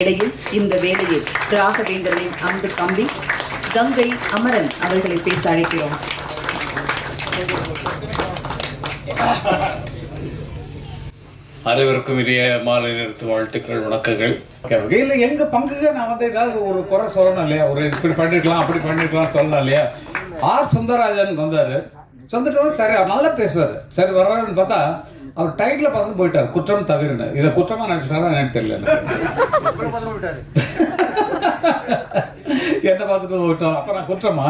இடையில் இந்த வேளையில் ராகவேந்திரனின் அன்பு தம்பி கங்கை அமரன் அவர்களை பேச அழைக்கிறோம். அனைவருக்கும் இனிய மாலை நேரத்து வாழ்த்துக்கள் வணக்கங்கள். இல்லை எங்க பங்குக்கு நான் வந்து ஏதாவது ஒரு குறை சொல்லணும் இல்லையா? ஒரு இப்படி பண்ணிருக்கலாம் அப்படி பண்ணிருக்கலாம் சொல்லலாம் இல்லையா? ஆர். சுந்தரராஜன் வந்தாரு. வந்துட்டு சரி அவர் நல்லா பேசுவார் சரி வர்றாருன்னு பார்த்தா அவர் டைட்டில் பார்த்து போயிட்டார். குற்றம் தவிரன்னு இதை குற்றமா நினைச்சிட்டாரா எனக்கு. தெரியல. என்ன பார்த்துட்டு போயிட்டோம் அப்ப நான் குற்றமா?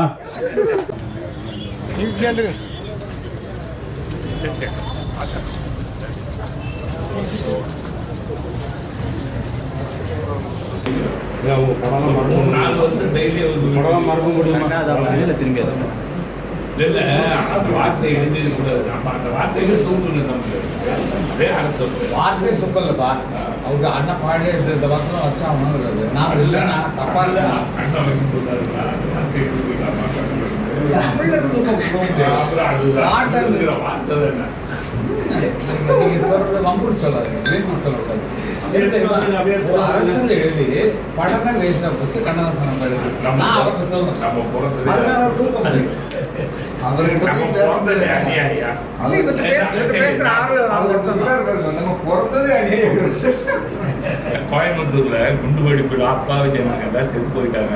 நாலு வருஷம் டெய்லி மறக்க முடியுமா? இல்ல அந்த வார்த்தை எழுதி கூடாது நம்ம அந்த வார்த்தைகள் தூங்குங்க நமக்கு சொல்றேன் வார்த்தை சொல்லலப்பா அவங்க அண்ணன் பாடி இந்த வசனம் வச்சா அவனுங்கிறது நான் இல்லைன்னா தப்பா இல்லை. அண்ணன் அதுதான். வார்த்தை தான் என்ன? வம்பூர் சொல்லாதீங்க. சொல்லக்கூடாது. எழுதி படமே வேஸ்டா போச்சு கண்ணதாசன் எழுதி. நான் அவர்கிட்ட சொல்றேன் அவர்கிட்ட பிறந்தது அநியாயா நம்ம பிறந்ததே அநியாயம். கோயம்புத்தூர்ல குண்டு வெடிப்பில் அப்பாவி ஜனாங்க தான் செத்து போயிட்டாங்க.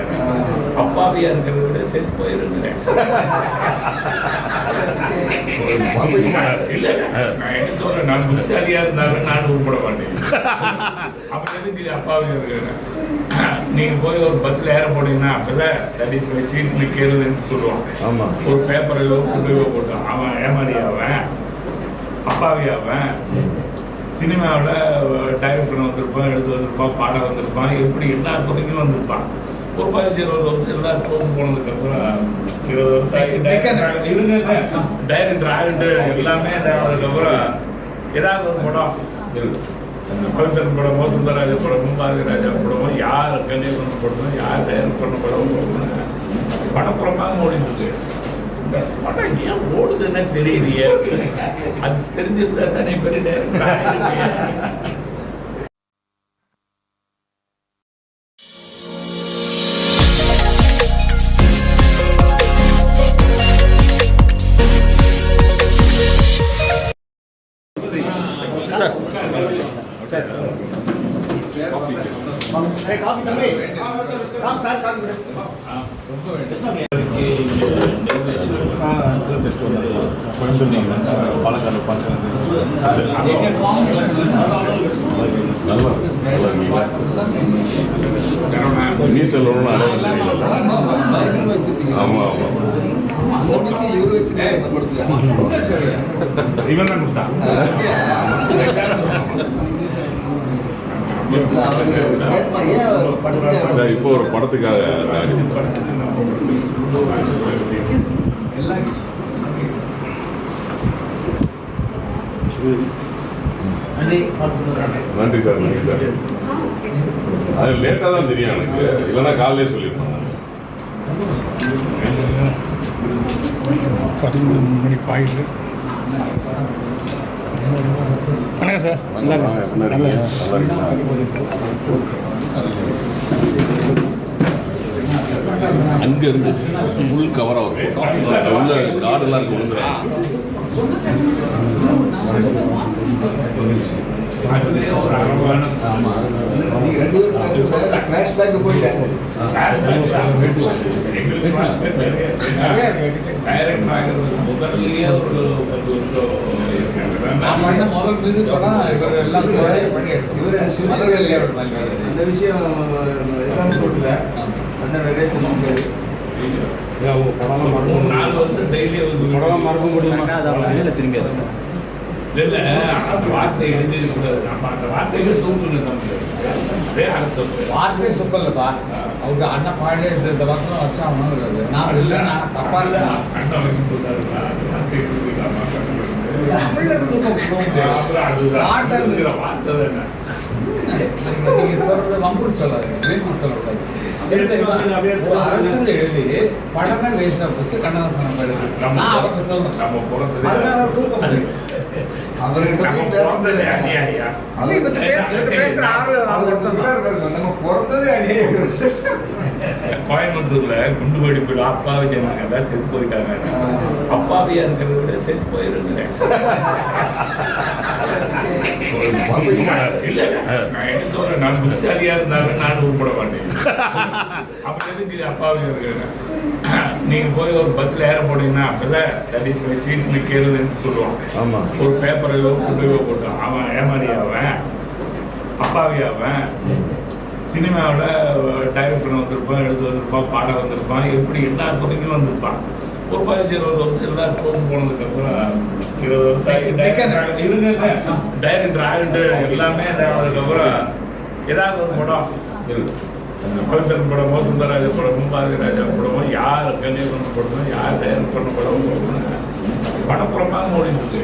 அப்பாவியா இருக்கிறத விட செத்து போயிருந்தேன். இல்ல நான் என்ன சொல்றேன்? நான் புத்திசாலியா இருந்தாலும் நான் உருப்பட மாட்டேன். அப்புறம் எதுக்கு அப்பாவியா இருக்கிறேன் நீங்க போய் ஒரு பஸ்ல ஏற போனீங்கன்னா அப்பதான் தட் இஸ் மை சீட் நிக்கிறதுன்னு சொல்லுவான் ஆமா. ஒரு பேப்பரையோ புக்கையோ போட்டான் அவன் ஏமாடி அவன் அப்பாவி அவன் சினிமாவில் டைரக்டர் வந்திருப்பான் எழுத வந்திருப்பான் பாட வந்திருப்பான் எப்படி எல்லா துறைக்கும் வந்திருப்பான். ஒரு பதினஞ்சு இருபது வருஷம் எல்லா தோற்று போனதுக்கப்புறம் இருபது வருஷம் இருங்க டைரக்டர் ஆகிட்டு எல்லாமே அதுக்கப்புறம் ஏதாவது ஒரு படம் இருக்கு. பவித்தன் படமோ சுந்தரராஜ படமோ பாரதிராஜா படமோ யார் கன்னியாகுமரி படமோ யார் தயார் பண்ண படமோ படப்புறமாக ஓடிட்டு இருக்கு இந்த படம் ஏன் ஓடுதுன்னு தெரியலையே. அது தெரிஞ்சிருந்தா தானே பெரிய பாலக்காடு நீ சொல்லணும்னு ஆமா ஆமா இவன் தான் கொடுத்தான். இல்ல, இப்போ ஒரு படத்துக்காக நன்றி சார் நன்றி சார். அது லேட்டாக தான் தெரியும் எனக்கு. இல்லைன்னா காலையிலே சொல்லியிருப்பாங்க. பதிமூணு மணி பாயில் வணக்கம் சார் நல்லா இருக்கீங்களா? நல்லா இருக்கீங்களா? அங்க இருந்து ஃபுல் கவர் ஆகும் உள்ள காடெல்லாம் இருக்கு விழுந்துடும் அழகான Flashback போயிட்டேன். டைரக்டர் ஆகிறதுக்கு முதல்லயே ஒரு பத்து வருஷம் படம் எல்லாம். அந்த விஷயம் எல்லாரும் சொல்லல அண்ணன் நிறைய வருஷம் டெய்லி மறக்க முடியுமா திரும்பி இல்ல வார்த்தை எழுதி கூடாது நம்ம அந்த வார்த்தைகள் தூங்குங்க நமக்கு. அதே அரசு சொல்றேன் வார்த்தை சொல்லலப்பா அவங்க அண்ணன் பாடி இந்த வசனம் வச்சா அவனுங்கிறது நான் இல்லைன்னா தப்பா இல்லை. அண்ணன் வந்து சொல்றாருங்களா வார்த்தை? ஒரு அரசர் எழுதி படமே வேஸ்டா போச்சு. கண்ணதாசன் எழுதி. நம்ம நான் நம்ம தூக்கம் அவர்கிட்ட நம்ம போய் பேச பிறந்ததே அநியாயம். கோயம்புத்தூர்ல குண்டு வெடிப்புல அப்பாவி ஜனங்க எல்லாம் செத்து போயிட்டாங்க. அப்பாவியா இருக்கிறத விட செத்து இல்ல நான் புத்திசாலியா இருந்தாலும் நான் உருப்பட மாட்டேன். அப்படி எதுக்கு அப்பாவி இருக்கிறேன் நீங்க போய் ஒரு பஸ்ல ஏற போனீங்கன்னா அப்பதான் தட் இஸ் மை சீட் நிக்கிறதுன்னு சொல்லுவாங்க. ஆமா. ஒரு பேப்பரையோ புள்ளையோ போட்டோம் அவன் ஏமாறி அவன் அப்பாவி அவன் சினிமாவில் வந்திருப்பான் பாட வந்திருப்பான். எப்படி எல்லா துறைக்கும் வந்திருப்பான். ஒரு பதினஞ்சு இருபது வருஷம் எல்லா தோற்று போனதுக்கப்புறம் இருபது வருஷம் இருங்க டைரக்டர் ஆகிட்டு எல்லாமே அதுக்கப்புறம் ஏதாவது ஒரு படம். பவித்தன் படமோ சுந்தரராஜ படமோ பாரதிராஜா படமோ யார் கன்னியாகுமரி படமோ யார் டைரக்ட் பண்ண படமோ படப்புறமாக ஓடிட்டு இருக்கு.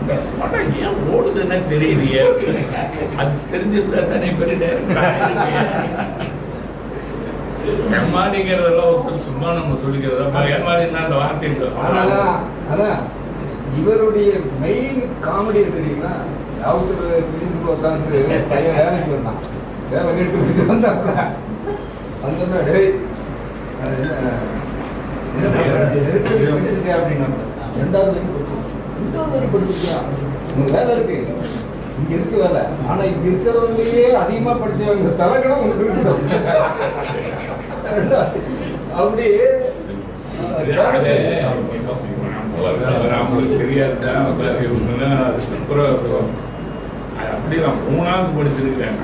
இந்த படம் ஏன் ஓடுதுன்னு தெரியலையே. அது தெரிஞ்சிருந்தா தானே பெரிய டைரக்டர் ஏமாடிங்கிறதெல்லாம் ஒருத்தர் சும்மா நம்ம சொல்லிக்கிறதா? ஏமாடினா அந்த வார்த்தை இவருடைய மெயின் காமெடி தெரியுமா? ராவுத்தர் வீட்டுக்குள்ள உட்காந்து பையன் வேலைக்கு வந்தான். வேலை கேட்டு வந்தாப்ல. வந்தோம்னா டேய் அப்படின்னா ரெண்டாவது வரைக்கும் படிச்சிருக்கேன். ரெண்டாவது வரைக்கும் படிச்சிருக்கியா? உனக்கு வேலை இருக்கு. இங்க இருக்கு வேலை. ஆனா இங்க இருக்கிறவங்களையே அதிகமா படிச்சவங்க தலைக்கணும் இருக்கணும் ரெண்டாவது அப்படியே. அவங்களுக்கு சரியா இருந்தா அப்படி நான் மூணாவது படிச்சிருக்கிறேன்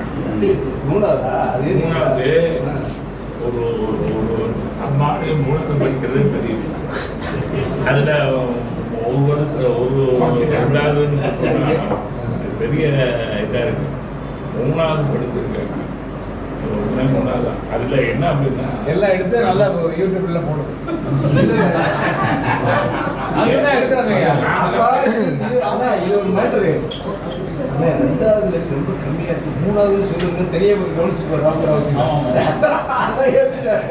மூணாவதா? மூணாவது ஒரு ஒரு அம்மாவுடைய மூணாவது படிக்கிறது பெரிய. அதுல ஒரு வருஷம் ஒரு அது பெரிய இதா இருக்கு. மூணாவது படிச்சிருக்கேன் அதுல என்ன அப்படின்னா எல்லாம் எடுத்து நல்லா யூடியூப்ல போடும் அதுதான் எடுக்கிறாங்க அதான் இது ஒரு matter. அண்ணே, ரெண்டாவதுல இருக்கு ரொம்ப கம்மியா இருக்கு. மூணாவது சொல்லுங்க தெரிய போது கவனிச்சு அவசியம். அதான் ஏத்துட்டாரு.